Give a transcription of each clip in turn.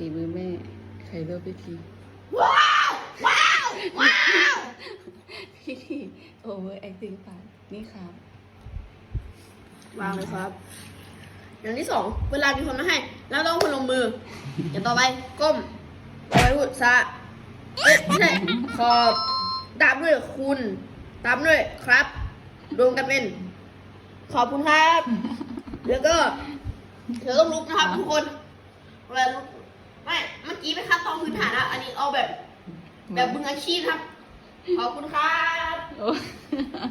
ฝีมือแม่ ใครเลือกพิธีว้าวว้าวว้าวพิธีโอเวอร์แอคติ้งไปนี่ครับวางเลยครับ อย่างที่สองเวลามีคนมาให้ แล้วต้องพนมมือ อย่างต่อไปก้มต่อไปพูดซะเอ้ยไม่ใช่ขอบตามด้วยคุณ ตามด้วยครับ รวมกันเป็น ขอบคุณครับ แล้วก็เธอต้องลุกนะครับทุกคนเวลาลุก ไม่เมื่อกี้ไม่ครับตอนพื้นฐานนะอันนี้เอาแบบ แบบมืออาชีพครับ ขอบคุณครับโอ้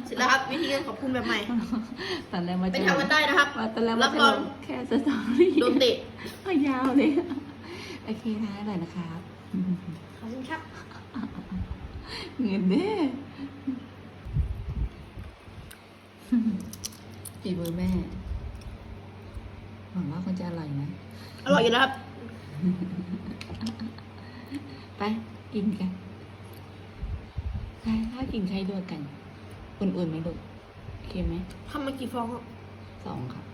เสร็จแล้วครับวิธีการขอบคุณแบบใหม่ตอนแรกมาไปจะทำกันได้นะครับว่าตอนแรกรัว่าบจะรลองงแค่สตอรี่โดนเตะก็ยาวเลยโอเคนะอะไรนะครับขอบคุณครับเงินเด้ฝีมือแม่หวังว่าคงจะอร่อยนะอร่อยอยู่นะครับ ไปกินกันใครถ้ากินใครด้วยกันอุ่นๆไหมลูกโอเคไหมทำมากี่ฟองครับสองครับ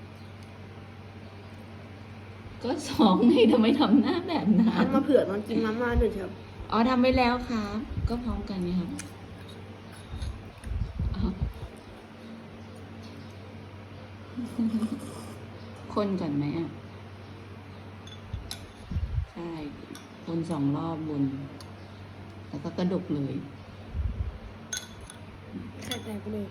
ก็สองไงทำไมทำหน้าแบบนั้นทำมาเผื่อตอนกินมาม่าด้วยครับอ๋อทำไปแล้วครับ ก็พร้อมกันนี่ครับอ๋อคนก่อนไหมอะ ใช่คนสองรอบบนแล้วก็กระดกเลยไข่แตกไปเลย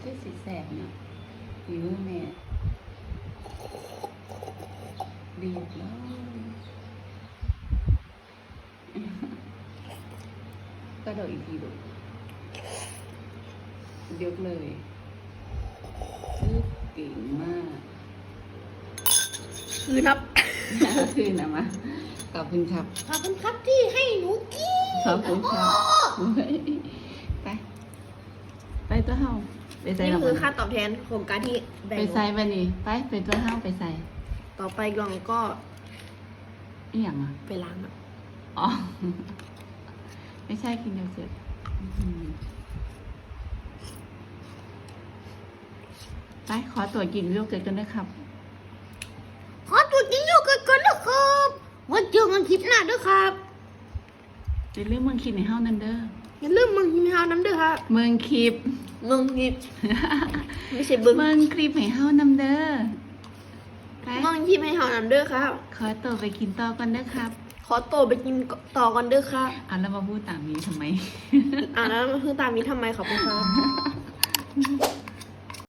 คือสีแสบเนาะผิวแม่เรียบร้อย กระโดดอีกทีดูยกเลยคือเก่งมาก คือครับ คืนนะมาขอบคุณครับ ขอบคุณครับที่ให้หนูกินขอบคุณครับไป ไปตัวเฮาไปใส่นี่ลงคือมาค่าตอบแทนของการที่แบ่งไปใส่ไปนี่ ไปไปตัวเฮาไปใส่ ต่อไปกล่องก็อีหยังอะ ไปล้างอะอ๋อ ไม่ใช่กินโยเกิร์ตอื้อหือไปขอตรวจกินโยเกิร์ตกันด้วยครับ ขอตัวกินอยู่กันก่อนนะครับไวันเจอกันคลิปหน้าด้วยครับในเรื่องเมืองคลิปในเฮ้านั่นเด้ออย่าลืมมึงกินข้าวน้ำเด้อครับเมืองคลิปมึงกินไม่ใช่บึงเมืองคลิปให้เฮ้านำเด้อไปมึงกินให้ข้าวน้ำเด้อครับ ขอตัวไปกินต่อกันเด้อครับ ขอตัวไปกินต่อกันเด้อครับเอาแล้วมาพูดตามนี้ทำไม อ่าแล้วมันคือตามนี้ทำไมขอบคุณครับ